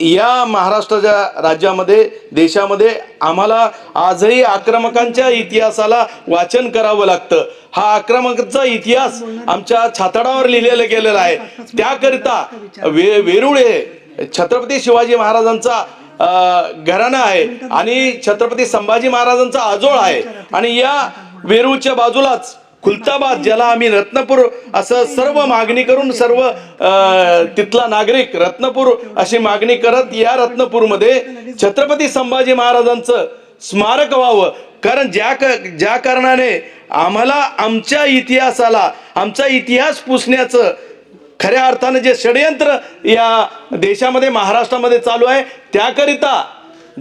या महाराष्ट्राच्या राज्यामध्ये देशामध्ये आम्हाला आजही आक्रमकांच्या इतिहासाला वाचन करावं लागतं. हा आक्रमकांचा इतिहास आमच्या छाताडावर लिहिलेला गेलेला आहे. त्याकरिता वे वेरुळ हे छत्रपती शिवाजी महाराजांचा घराणा आहे आणि छत्रपती संभाजी महाराजांचा आजोळ आहे. आणि या वेरूळच्या बाजूलाच खुलताबाद ज्याला आम्ही रत्नपूर असं सर्व मागणी करून सर्व तिथला नागरिक रत्नपूर अशी मागणी करत या रत्नपूरमध्ये छत्रपती संभाजी महाराजांचं स्मारक व्हावं. कारण ज्या क ज्या कारणाने आम्हाला आमच्या इतिहासाला आमचा इतिहास पुसण्याचं खऱ्या अर्थानं जे षडयंत्र या देशामध्ये महाराष्ट्रामध्ये चालू आहे त्याकरिता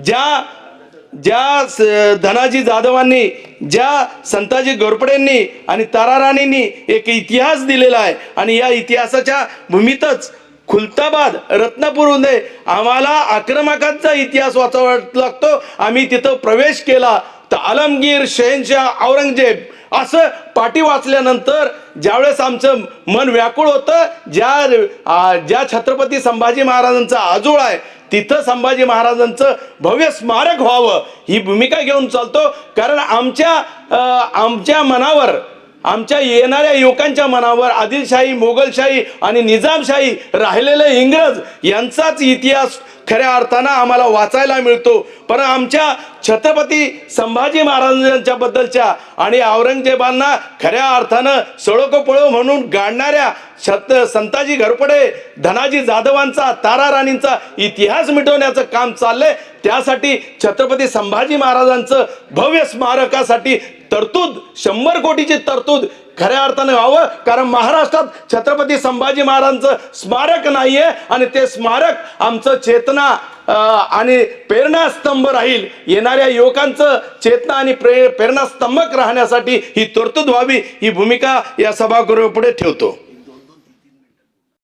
ज्या ज्या स- धनाजी जाधवांनी ज्या संताजी घोरपडेंनी आणि ताराराणींनी एक इतिहास दिलेला आहे आणि या इतिहासाच्या भूमीतच खुलताबाद रत्नापूरमध्ये आम्हाला आक्रमकांचा इतिहास वाचावा लागतो. आम्ही तिथं प्रवेश केला. तर आलमगीर शहेनशाह औरंगजेब असं पाठी वाचल्यानंतर ज्यावेळेस आमचं मन व्याकुळ होतं ज्या ज्या छत्रपती संभाजी महाराजांचा आजोळ आहे तिथं संभाजी महाराजांचं भव्य स्मारक व्हावं. ही भूमिका घेऊन चालतो. कारण आमच्या आमच्या मनावर आमच्या येणाऱ्या युवकांच्या मनावर आदिलशाही मोगलशाही आणि निजामशाही राहिलेले इंग्रज यांचाच इतिहास खऱ्या अर्थानं आम्हाला वाचायला मिळतो. पण आमच्या छत्रपती संभाजी महाराजांच्या बद्दलच्या आणि औरंगजेबांना खऱ्या अर्थानं सळोको पळो म्हणून गाडणाऱ्या छत संताजी घरपडे धनाजी जाधवांचा तारा राणींचा इतिहास मिटवण्याचं काम चाललंय. त्यासाठी छत्रपती संभाजी महाराजांचं भव्य स्मारकासाठी तरतूद शंभर कोटीची तरतूद खऱ्या अर्थाने व्हावं. कारण महाराष्ट्रात छत्रपती संभाजी महाराजांचं स्मारक नाहीये आणि ते स्मारक आमचं चेतना आणि प्रेरणास्तंभ राहील. येणाऱ्या युवकांचं चेतना आणि प्रे प्रेरणास्तंभक राहण्यासाठी ही तरतूद व्हावी ही भूमिका या सभागृहापुढे ठेवतो.